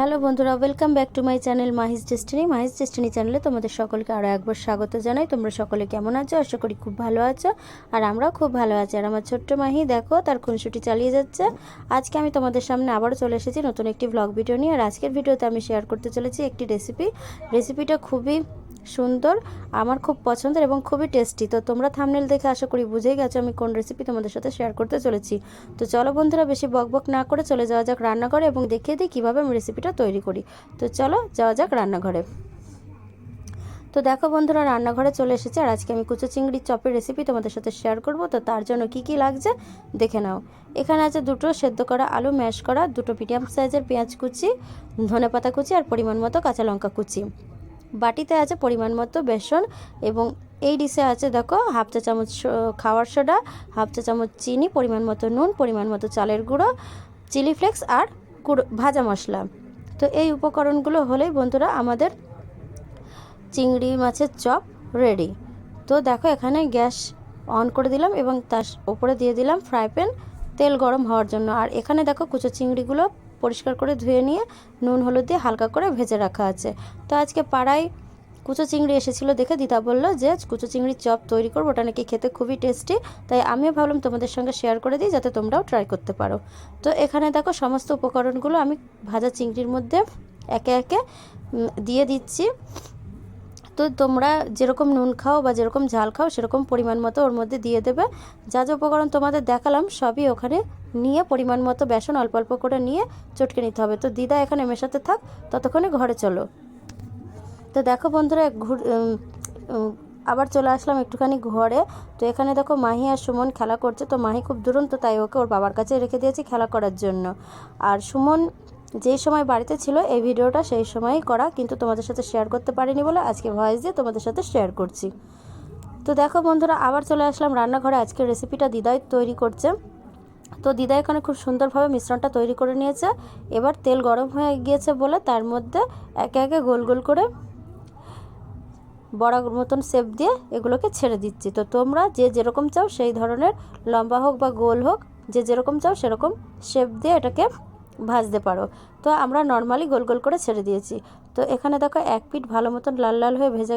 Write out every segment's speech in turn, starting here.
Hello বন্ধুরা welcome back to my channel Mahis destiny Mahis destiny চ্যানেলে তোমাদের সকলকে আরও একবার স্বাগত জানাই। তোমরা সকলে কেমন আছো? আশা করি খুব ভালো আছো আর আমরাও খুব ভালো আছি। আর আমার ছোট্ট মাহি, দেখো, তার খুনসুটি চালিয়ে যাচ্ছে। আজকে আমি তোমাদের সামনে আবারও চলে এসেছি নতুন একটি ব্লগ ভিডিও নিয়ে। আর আজকের ভিডিওতে আমি শেয়ার করতে চলেছি একটি রেসিপি রেসিপিটা খুবই সুন্দর, আমার খুব পছন্দের এবং খুবই টেস্টি তো তোমরা থামনেল দেখে আশা করি বুঝেই গেছো আমি কোন রেসিপি তোমাদের সাথে শেয়ার করতে চলেছি। তো চলো বন্ধুরা বেশি বকবক না করে চলে যাওয়া যাক রান্নাঘরে এবং দেখিয়ে দিই কীভাবে আমি রেসিপিটা তৈরি করি। তো চলো যাওয়া যাক রান্নাঘরে। তো দেখো বন্ধুরা রান্নাঘরে চলে এসেছে আর আজকে আমি কুচো চিংড়ির চপের রেসিপি তোমাদের সাথে শেয়ার করব। তো তার জন্য কি কি লাগছে দেখে নাও। এখানে আছে দুটো সেদ্ধ করা আলু ম্যাশ করা, দুটো মিডিয়াম সাইজের পেঁয়াজ কুচি ধনে পাতা কুচি আর পরিমাণ মতো কাঁচা লঙ্কা কুচি। বাটিতে আছে পরিমাণ মতো বেসন এবং এই ডিশে আছে দেখো হাফ চা চামচ খাওয়ার সোডা, হাফ চা চামচ চিনি, পরিমাণ মতো নুন, পরিমাণ মতো চালের গুঁড়ো, চিলি ফ্লেক্স আর গুঁড়ো ভাজা মশলা। তো এই উপকরণগুলো হলেই বন্ধুরা আমাদের চিংড়ি মাছের চপ রেডি তো দেখো এখানে গ্যাস অন করে দিলাম এবং তার উপরে দিয়ে দিলাম ফ্রাই প্যান তেল গরম হওয়ার জন্য। আর এখানে দেখো কুচো চিংড়িগুলো পরিষ্কার করে ধুয়ে নিয়ে নুন, হলুদ দিয়ে হালকা করে ভেজে রাখা আছে। তো আজকে পাড়ায় কুচো চিংড়ি এসেছিল দেখে দিদা বলল যে কুচো চিংড়ির চপ তৈরি করব, ওটা নাকি খেতে খুবই টেস্টি। তাই আমিও ভাবলাম তোমাদের সঙ্গে শেয়ার করে দিই, যাতে তোমরাও ট্রাই করতে পারো। তো এখানে দেখো সমস্ত উপকরণগুলো আমি ভাজা চিংড়ির মধ্যে একে একে দিয়ে দিচ্ছি। তো তোমরা যেরকম নুন খাও বা যেরকম ঝাল খাও, সেরকম পরিমাণ মতো ওর মধ্যে দিয়ে দেবে। যা যা উপকরণ তোমাদের দেখালাম, সবই ওখানে নিয়ে পরিমাণ মতো বেসন অল্প অল্প করে নিয়ে চটকে নিতে হবে। তো দিদা এখানে মেশাতে থাক, ততক্ষণে ঘরে চলো। তো দেখো বন্ধুরা, ঘুর আবার চলে আসলাম একটুখানি ঘরে। তো এখানে দেখো মাহি আর সুমন খেলা করছে। তো মাহি খুব দুরন্ত, তাই ওকে ওর বাবার কাছে রেখে দিয়েছি খেলা করার জন্য। আর সুমন যেই সময় বাড়িতে ছিল, এই ভিডিওটা সেই সময়ই করা। কিন্তু তোমাদের সাথে শেয়ার করতে পারিনি বলে আজকে ভয়েস দিয়ে তোমাদের সাথে শেয়ার করছি। তো দেখো বন্ধুরা, আবার চলে আসলাম রান্নাঘরে। আজকের রেসিপিটা দিদাই তৈরি করছে। তো দিদা এখানে খুব সুন্দরভাবে মিশ্রণটা তৈরি করে নিয়েছে। এবার তেল গরম হয়ে গিয়েছে বলে তার মধ্যে একে একে গোল গোল করে বড় মতন শেপ দিয়ে এগুলোকে ছেড়ে দিচ্ছি। তো তোমরা যে যেরকম চাও সেই ধরনের লম্বা হোক বা গোল হোক, যে যেরকম চাও সেরকম শেপ দিয়ে এটাকে ভাজতে পারো। তো আমরা নর্মালি গোল গোল করে ছেড়ে দিয়েছি। তো এখানে দেখো এক পিঠ ভালো মতন লাল লাল হয়ে ভেজে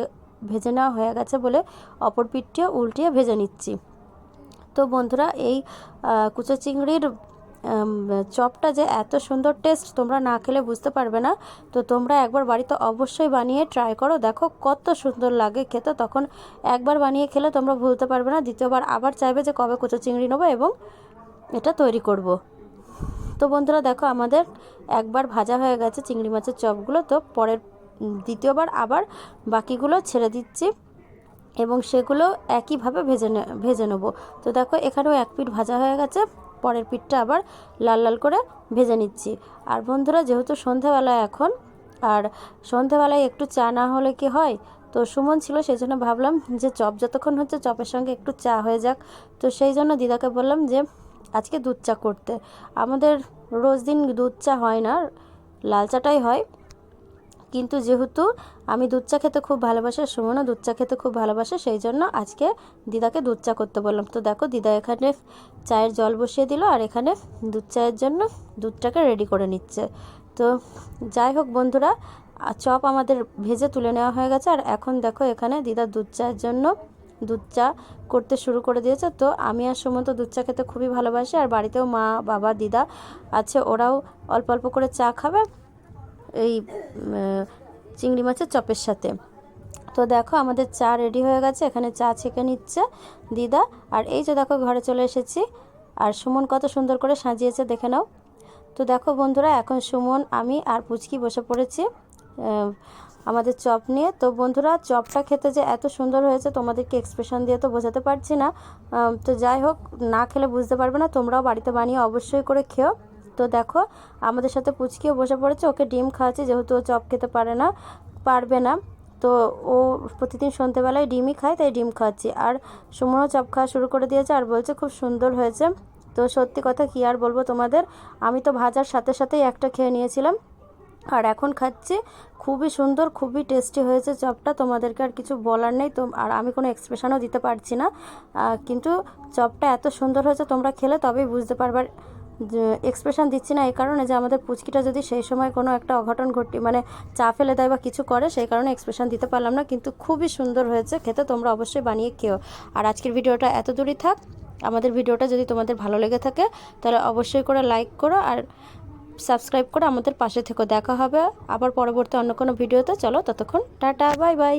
ভেজে নেওয়া হয়ে গেছে বলে অপর পিঠটিও উল্টিয়ে ভেজে নিচ্ছি। তো বন্ধুরা, এই কুচো চিংড়ির চপটা যে এত সুন্দর টেস্ট তোমরা না খেলে বুঝতে পারবে না। তো তোমরা একবার বাড়িতে অবশ্যই বানিয়ে ট্রাই করো। দেখো কত সুন্দর লাগে খেতে, তখন একবার বানিয়ে খেলে তোমরা ভুলতে পারবে না। দ্বিতীয়বার আবার চাইবে যে কবে কুচো চিংড়ি নেব এবং এটা তৈরি করব। তো বন্ধুরা, দেখো আমাদের একবার ভাজা হয়ে গেছে চিংড়ি মাছের চপগুলো। তো পরের দ্বিতীয়বার আবার বাকিগুলো ছেড়ে দিচ্ছি। এবং সেগুলো একইভাবে ভেজে ভেজে নেব। তো দেখো, এখানেও এক পিঠ ভাজা হয়ে গেছে, পরের পিঠটা আবার লাল লাল করে ভেজে নিচ্ছি। আর বন্ধুরা, যেহেতু সন্ধেবেলা এখন, আর সন্ধেবেলায় একটু চা না হলে কি হয়? তো সুমন ছিল সেই জন্য ভাবলাম যে চপ যতক্ষণ হচ্ছে চপের সঙ্গে একটু চা হয়ে যাক। তো সেই জন্য দিদাকে বললাম যে আজকে দুধ চা করতে। আমাদের রোজ দিন দুধ চা হয় না, লাল চাটাই হয়। কিন্তু যেহেতু আমি দুধ চা খেতে খুব ভালোবাসি সুমনও দুধ চা খেতে খুব ভালোবাসে, সেই জন্য আজকে দিদাকে দুধ চা করতে বললাম। তো দেখো, দিদা এখানে চায়ের জল বসিয়ে দিল আর এখানে দুধ চায়ের জন্য দুধটাকে রেডি করে নিচ্ছে। তো যাই হোক বন্ধুরা চপ আমাদের ভেজে তুলে নেওয়া হয়ে গেছে। আর এখন দেখো, এখানে দিদা দুধ চায়ের জন্য দুধ চা করতে শুরু করে দিয়েছে। তো আমি আর সুমন তো দুধ চা খেতে খুবই ভালোবাসি। আর বাড়িতেও মা, বাবা, দিদা আছে, ওরাও অল্প অল্প করে চা খাবে। এই চিংড়ি মাছের চপের সাথে। তো দেখো আমাদের চা রেডি হয়ে গেছে, এখানে চা ছেঁকে নিচ্ছে দিদা। আর এই যে দেখো ঘরে চলে এসেছি, আর সুমন কত সুন্দর করে সাজিয়েছে, দেখে নাও। তো দেখো বন্ধুরা, এখন সুমন, আমি আর পুচকি বসে পড়েছি আমাদের চপ নিয়ে। তো বন্ধুরা, চপটা খেতে যে এত সুন্দর হয়েছে, তোমাদেরকে এক্সপ্রেশন দিয়ে তো বোঝাতে পারছি না। তো যাই হোক, না খেলে বুঝতে পারবে না, তোমরাও বাড়িতে বানিয়ে অবশ্যই করে খেও। তো দেখো, আমাদের সাথে পুচকিও বসে পড়েছে, ওকে ডিম খাওয়াচ্ছে, যেহেতু ও চপ খেতে পারে না, পারবে না। তো ও প্রতিদিন সন্ধ্যেবেলায় ডিমই খায়, তাই ডিম খাওয়াচ্ছি আর সুমনও চপ খাওয়া শুরু করে দিয়েছে আর বলছে খুব সুন্দর হয়েছে। তো সত্যি কথা কী আর বলব তোমাদের, আমি তো ভাজার সাথে সাথেই একটা খেয়ে নিয়েছিলাম। আর এখন খাচ্ছি, খুবই সুন্দর, খুবই টেস্টি হয়েছে চপটা, তোমাদেরকে আর কিছু বলার নেই। তো, আর আমি কোনো এক্সপ্রেশনও দিতে পারছি না। কিন্তু চপটা এত সুন্দর হয়েছে, তোমরা খেলে তবেই বুঝতে পারবার এক্সপ্রেশন দিচ্ছি না, এই কারণে যে আমাদের পুচকিটা যদি সেই সময় কোনো একটা অঘটন ঘটি মানে চা ফেলে দেয় বা কিছু করে, সেই কারণে এক্সপ্রেশন দিতে পারলাম না, কিন্তু খুবই সুন্দর হয়েছে। খেতে তোমরা অবশ্যই বানিয়ে খেও। আর আজকের ভিডিওটা এত দূরই থাক, আমাদের ভিডিওটা যদি তোমাদের ভালো লেগে থাকে, তাহলে অবশ্যই করে লাইক করো আর সাবস্ক্রাইব করে আমাদের পাশে থেকো। দেখা হবে আবার পরবর্তী অন্য কোনো ভিডিওতে। চলো, ততক্ষণ টাটা বাই বাই